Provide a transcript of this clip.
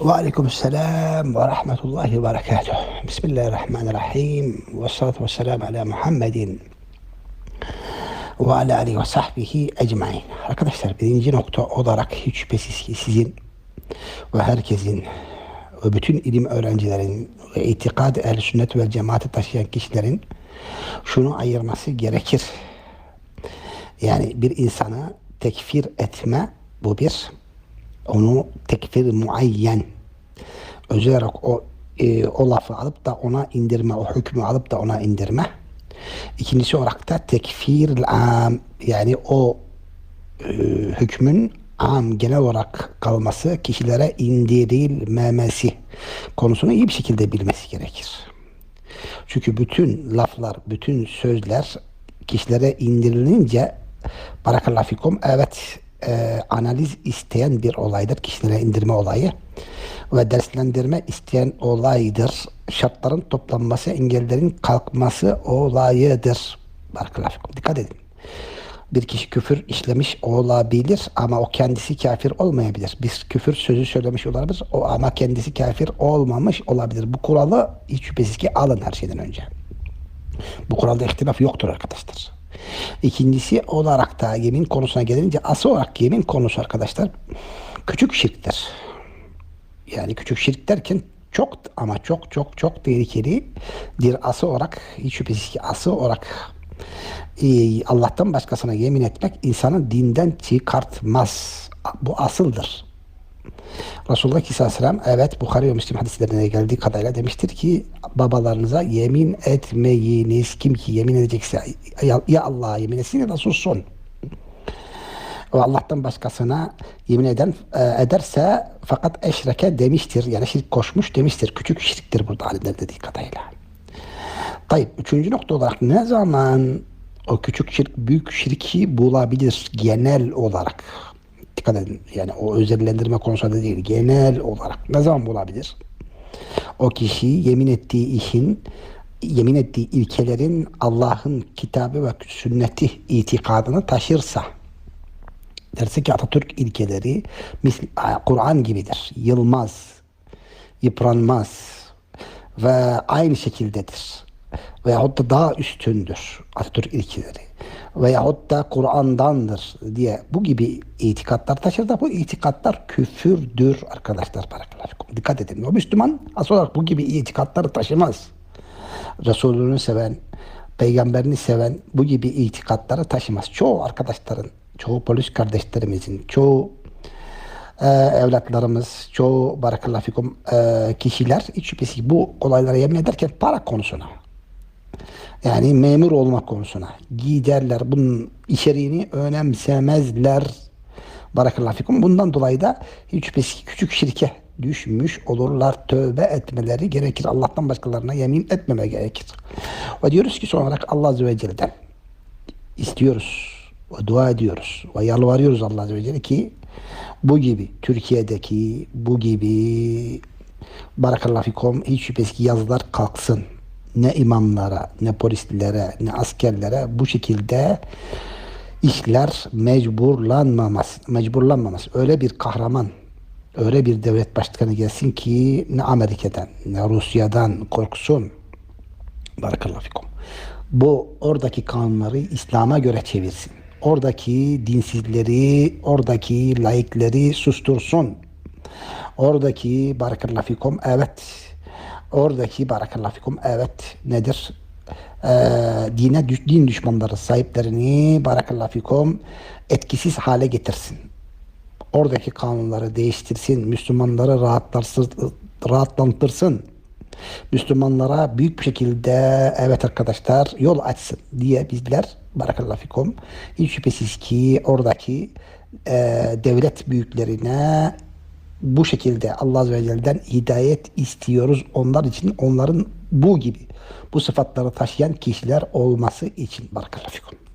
Aleyküm selam ve rahmetullahi ve berekatuhu. Bismillahirrahmanirrahim. Ve salatu ve selamu ala Muhammedin ve alihi ve sahbihi ecmain. Arkadaşlar birinci nokta olarak hiç şüphesiz ki sizin ve herkesin ve bütün ilim öğrencilerin ve itikad ehl sünnet ve cemaati taşıyan kişilerin şunu ayırması gerekir. Yani bir insanı tekfir etme bu bir onu tekfir muayyen özel o e, o lafı alıp da ona indirme, o hükmü alıp da ona indirme. İkincisi olarak da tekfir am yani o e, hükmün am genel olarak kalması, kişilere indirilmemesi konusunu iyi bir şekilde bilmesi gerekir. Çünkü bütün laflar, bütün sözler kişilere indirilince barakallahu fikum evet e, analiz isteyen bir olaydır. Kişilere indirme olayı ve derslendirme isteyen olaydır. Şartların toplanması, engellerin kalkması olayıdır. Fikum. Dikkat edin. Bir kişi küfür işlemiş olabilir ama o kendisi kafir olmayabilir. Biz küfür sözü söylemiş olabilir o ama kendisi kafir olmamış olabilir. Bu kuralı hiç şüphesiz ki alın her şeyden önce. Bu kuralda ihtilaf yoktur arkadaşlar. İkincisi olarak da yemin konusuna gelince asıl olarak yemin konusu arkadaşlar küçük şirktir. Yani küçük şirk derken çok ama çok çok çok tehlikeli bir asıl olarak hiç şüphesiz ki asıl olarak e, Allah'tan başkasına yemin etmek insanı dinden çıkartmaz. Bu asıldır. Resulullah Aleyhisselam evet Bukhari ve Müslim hadislerine geldiği kadarıyla demiştir ki babalarınıza yemin etmeyiniz. Kim ki yemin edecekse ya Allah'a yemin etsin ya da sussun. O Allah'tan başkasına yemin eden e, ederse fakat eşreke demiştir. Yani şirk koşmuş demiştir. Küçük şirktir burada alimler dediği kadarıyla. Tayyip üçüncü nokta olarak ne zaman o küçük şirk büyük şirki bulabilir genel olarak? Dikkat edin. Yani o özellendirme konusunda değil. Genel olarak ne zaman bulabilir? O kişi yemin ettiği işin yemin ettiği ilkelerin Allah'ın kitabı ve sünneti itikadını taşırsa derse ki Atatürk ilkeleri Kur'an gibidir. Yılmaz, yıpranmaz ve aynı şekildedir. Veyahut da daha üstündür Atatürk ilkeleri. Veyahut da Kur'an'dandır diye bu gibi itikatlar taşır da bu itikatlar küfürdür arkadaşlar. Barakallahu. Dikkat edin. O Müslüman asıl olarak bu gibi itikatları taşımaz. Resulünü seven, peygamberini seven bu gibi itikatları taşımaz. Çoğu arkadaşların çoğu polis kardeşlerimizin, çoğu e, evlatlarımız, çoğu barakallahu fikum e, kişiler hiç şüphesiz bu olaylara yemin ederken para konusuna yani memur olmak konusuna giderler. Bunun içeriğini önemsemezler. Barakallahu fikum. Bundan dolayı da hiç şüphesiz küçük şirke düşmüş olurlar. Tövbe etmeleri gerekir. Allah'tan başkalarına yemin etmeme gerekir. Ve diyoruz ki son olarak Allah Azze ve Celle'den istiyoruz ve dua ediyoruz ve yalvarıyoruz Allah Azze ve Celle ki bu gibi Türkiye'deki bu gibi barakallahu fikum hiç şüphesiz yazılar kalksın. Ne imamlara, ne polislere, ne askerlere bu şekilde işler mecburlanmaması, mecburlanmaması. Öyle bir kahraman, öyle bir devlet başkanı gelsin ki ne Amerika'dan, ne Rusya'dan korksun. Barakallahu fikum. Bu oradaki kanunları İslam'a göre çevirsin oradaki dinsizleri, oradaki laikleri sustursun. Oradaki barakallahu fikum evet oradaki barakallahu fikum evet nedir? Ee, dine din düşmanları sahiplerini barakallahu fikum etkisiz hale getirsin. Oradaki kanunları değiştirsin. Müslümanları rahatlantırsın. Müslümanlara büyük bir şekilde evet arkadaşlar yol açsın diye bizler barakallahu fikum hiç şüphesiz ki oradaki e, devlet büyüklerine bu şekilde Allah Azze ve Celle'den hidayet istiyoruz. Onlar için onların bu gibi bu sıfatları taşıyan kişiler olması için barakallahu fikum.